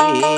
রে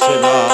是吧？